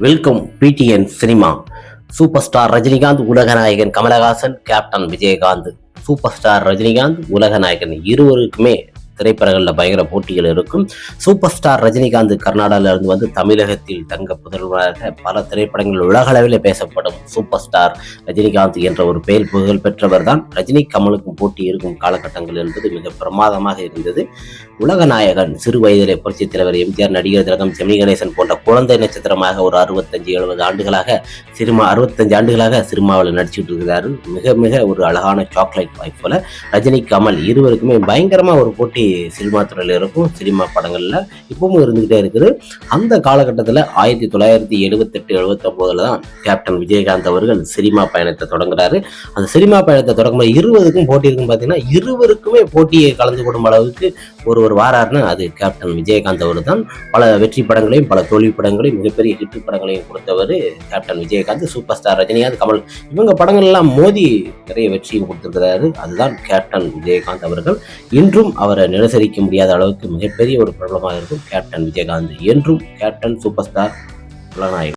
Welcome PTN cinema super star Rajinikanth உலகநாயகன் Kamal Haasan captain Vijayakanth super star Rajinikanth உலகநாயகன் இருவருக்குமே திரைப்படங்களில் பயங்கர போட்டிகள் இருக்கும். சூப்பர் ஸ்டார் ரஜினிகாந்த் கர்நாடகாவிலிருந்து வந்து தமிழகத்தில் தங்க புதல்வராக பல திரைப்படங்கள் உலகளவில் பேசப்படும் சூப்பர் ஸ்டார் ரஜினிகாந்த் என்ற ஒரு பெயர் புகழ் பெற்றவர் தான். ரஜினி கமலுக்கும் போட்டி இருக்கும் காலகட்டங்கள் என்பது மிக பிரமாதமாக இருந்தது. உலகநாயகன் சிறு வயதிலே புரட்சித் தலைவர் எம்ஜிஆர் நடிகர் திலகம் ஜெமினி கணேசன் போன்ற குழந்தை நட்சத்திரமாக ஒரு அறுபத்தஞ்சு எழுபது ஆண்டுகளாக சினிமா அறுபத்தஞ்சு ஆண்டுகளாக சினிமாவில் நடிச்சுட்டு இருக்கிறாரு. மிக மிக ஒரு அழகான சாக்லேட் வாய்ப் போல ரஜினி கமல் இருவருக்குமே பயங்கரமாக ஒரு போட்டி சினிமா துறையில் இருக்கும் சினிமா படங்களில் இப்பவும் இருந்துகிட்டே இருக்குது. அந்த காலகட்டத்தில் ஆயிரத்தி தொள்ளாயிரத்தி எழுபத்தெட்டு எழுபத்தொம்போதுல தான் கேப்டன் விஜயகாந்த் அவர்கள் சினிமா பயணத்தை தொடங்குறாரு. அந்த சினிமா பயணத்தை தொடங்கும்போது இருவருக்கும் போட்டி இருக்குன்னு பார்த்தீங்கன்னா இருவருக்குமே போட்டியை கலந்து கொடும் அளவுக்கு ஒரு ஒரு வாரார்னா அது கேப்டன் விஜயகாந்த் அவர் தான். பல வெற்றி படங்களையும் பல தோல்வி படங்களையும் மிகப்பெரிய ஹிட் படங்களையும் கொடுத்தவர் captain Vijayakanth. Super star Rajinikanth Kamal இவங்க படங்கள் எல்லாம் மோதி நிறைய வெற்றியும் கொடுத்துருக்கிறாரு. அதுதான் கேப்டன் விஜயகாந்த் அவர்கள். இன்றும் அவரை நிரசரிக்க முடியாத அளவுக்கு மிகப்பெரிய ஒரு பிரபலமாக இருக்கும் கேப்டன் விஜயகாந்த் என்றும் கேப்டன் சூப்பர் ஸ்டார் புலனாய்வு